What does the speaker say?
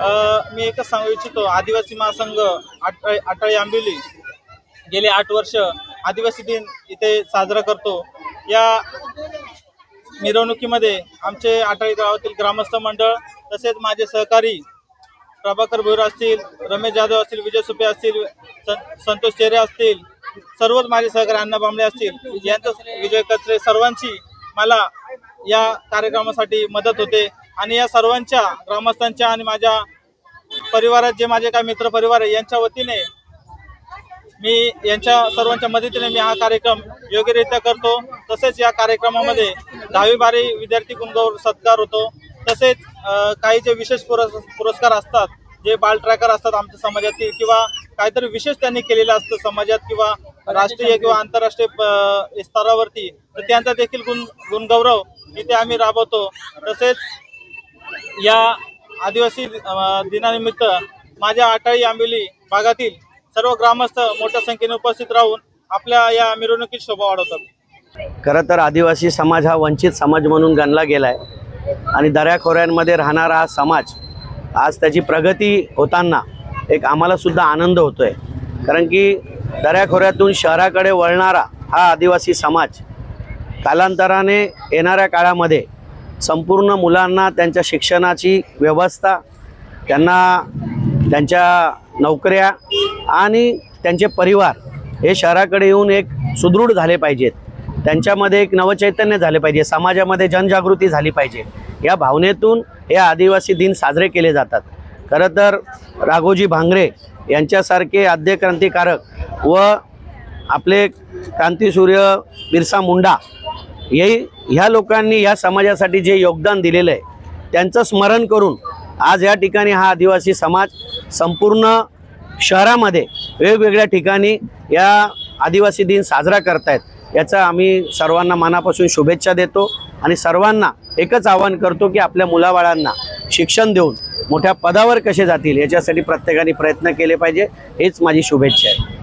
मी एकच सांगू इच्छितो आदिवासी महासंघ आटळी आटळी आंबिवली गेले आठ वर्ष आदिवासी दिन इथे साजरा करतो. या मिरवणुकीमध्ये आमचे आटळी गावातील ग्रामस्थ मंडळ तसेच माझे सहकारी प्रभाकर भोर असतील रमेश जाधव असतील विजय सुपे असतील सं- संतोष चेरे असतील सर्वच माझे सहकारी अण्णा बांबळे असतील यांचं विजय कचरे सर्वांची मला या कार्यक्रमासाठी मदत होते. आणि या सर्वांच्या ग्रामस्थांच्या आणि माझ्या परिवारात जे माझे काही मित्र परिवार आहे यांच्या वतीने मी यांच्या सर्वांच्या मदतीने मी हा कार्यक्रम योग्यरित्या करतो. तसेच या कार्यक्रमामध्ये दहावी बारी विद्यार्थी गुणगौर सत्कार होतो. तसेच काही जे विशेष पुरस् पुरस्कार असतात जे बाल ट्रॅकर असतात आमच्या समाजातील किंवा काहीतरी विशेष त्यांनी केलेलं असतं समाजात किंवा राष्ट्रीय किंवा आंतरराष्ट्रीय स्तरावरती तर त्यांचा देखील गुण गुणगौरव इथे आम्ही राबवतो. तसेच या आदिवासी दिनानिमित्त माझ्या आटाळी आंबिली भागातील सर्व ग्रामस्थ मोठ्या संख्येने उपस्थित राहून आपल्या या मिरवणुकीत शोभा वाढवतात. खरं तर आदिवासी समाज हा वंचित समाज म्हणून गणला गेला आहे आणि दऱ्याखोऱ्यांमध्ये राहणारा हा समाज आज त्याची प्रगती होताना एक आम्हाला सुद्धा आनंद होतो आहे कारण की दऱ्याखोऱ्यातून शहराकडे वळणारा हा आदिवासी समाज कालांतराने येणाऱ्या काळामध्ये संपूर्ण मुलांना त्यांच्या शिक्षणाची व्यवस्था त्यांना त्यांच्या नोकऱ्या आणि त्यांचे परिवार हे शहराकडे येऊन एक सुदृढ झाले पाहिजेत. त्यांच्यामध्ये एक नवचैतन्य झाले पाहिजे. समाजामध्ये जनजागृती झाली पाहिजे. या भावनेतून हे आदिवासी दिन साजरे केले जातात. खरं तर राघोजी भांगरे यांच्यासारखे आद्य क्रांतिकारक व आपले क्रांतीसूर्य बिरसा मुंडा हे ह्या लोकांनी या समाजासाठी जे योगदान दिलेलं आहे त्यांचं स्मरण करून आज या ठिकाणी हा आदिवासी समाज संपूर्ण शहरामध्ये वेगवेगळ्या ठिकाणी या आदिवासी दिन साजरा करतायत. याचा आम्ही सर्वांना मनापासून शुभेच्छा देतो आणि सर्वांना एकच आवाहन करतो की आपल्या मुलाबाळांना शिक्षण देऊन मोठ्या पदावर कसे जातील याच्यासाठी प्रत्येकाने प्रयत्न केले पाहिजे. हेच माझी शुभेच्छा आहे.